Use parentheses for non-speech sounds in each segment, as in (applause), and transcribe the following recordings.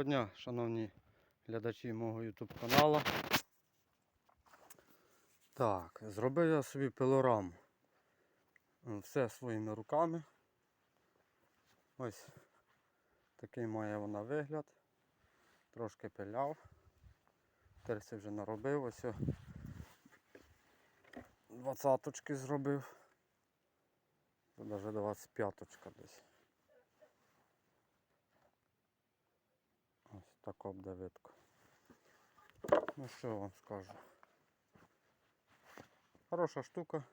Доброго дня, шановні глядачі мого YouTube каналу. Так, зробив я собі пилораму. Е, Все своїми руками. Ось такий має вона вигляд. Трошки пиляв. Терси вже наробив. Ось двадцяточки зробив. Це навіть 25 десь. Ось так обдавитку. Ну що вам скажу. Хороша штука.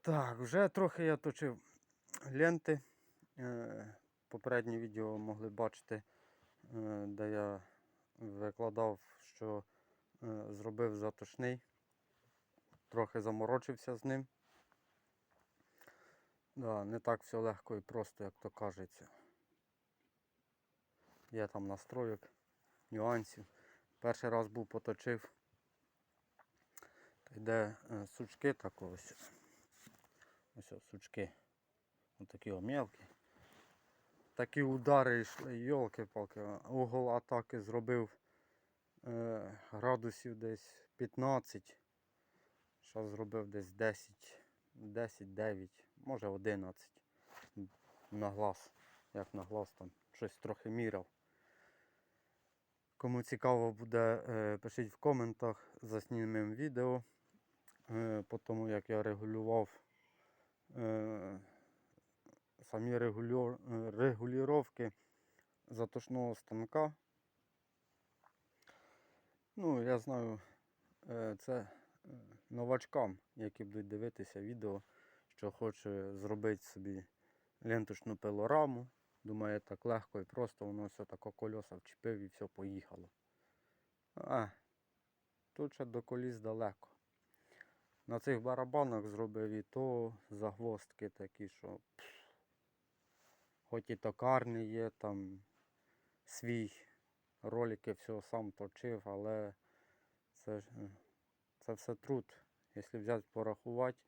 Так, вже трохи я точив ленти. Е, Попереднє відео могли бачити, е, де я викладав, що е, зробив затошний. Трохи заморочився з ним. Да, не так все легко і просто, як то кажеться. Є там настройок, нюансів. Перший раз був поточив. Йде е, сучки так ось. Ось сучки. Ось такі мелкі. Такі удари йшли, йолки-палки. Угол атаки зробив е, градусів десь 15. Зараз зробив десь 10, 10-9, може 11 на глаз. Як на глаз там щось трохи міряв. Кому цікаво буде, е, пишіть в коментах, заснімемо відео е, по тому, як я регулював е, самі регулювання затошного станка. Ну, я знаю, це новачкам, які будуть дивитися відео, що хоче зробити собі ленточну пилораму. Думає, так легко і просто воно все тако кольоса вчепив і все поїхало. А, тут ще до коліс далеко. На цих барабанах зробив і то загвоздки такі, що хоч і токарний є, там свій ролики все сам точив, але це, е, це все труд. Якщо взяти порахувати,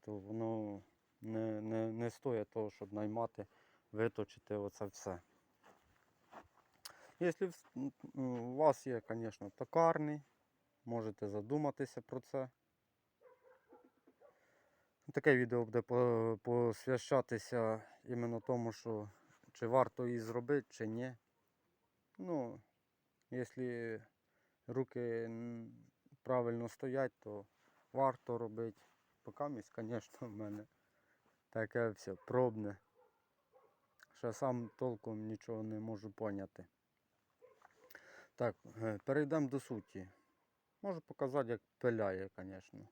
то воно не, не, не стоїть того, щоб наймати виточити оце все. Якщо у вас є, звісно, токарний, можете задуматися про це. Таке відео буде посвящатися іменно тому, що чи варто її зробити, чи ні. Ну, якщо руки правильно стоять, то варто робити. Поки місць, (laughs) звісно, в мене таке все пробне. Ще сам толком нічого не можу поняти. Так, е, перейдемо до суті. Можу показати, як пиляє, звісно.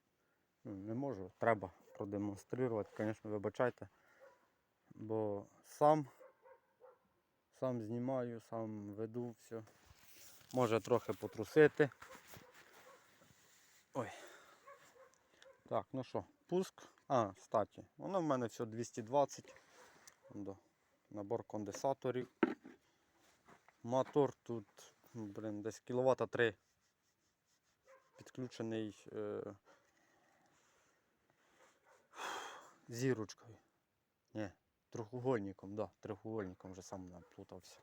Ну, не можу, треба продемонструвати, звісно, вибачайте. Бо сам, сам знімаю, сам веду все. Може трохи потрусити. Ой. Так, ну що, пуск. А, статі, воно в мене все 220. До. Набор конденсаторів. Мотор тут, блин, десь кіловата 3. Підключений е, зірочкою. Ні, трьохугольником, да, трьохугольником вже сам наплутався.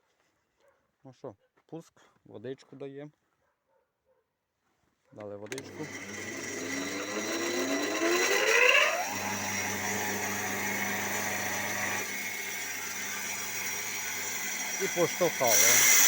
Ну що, пуск, водичку даємо. Дали водичку. поштовхали.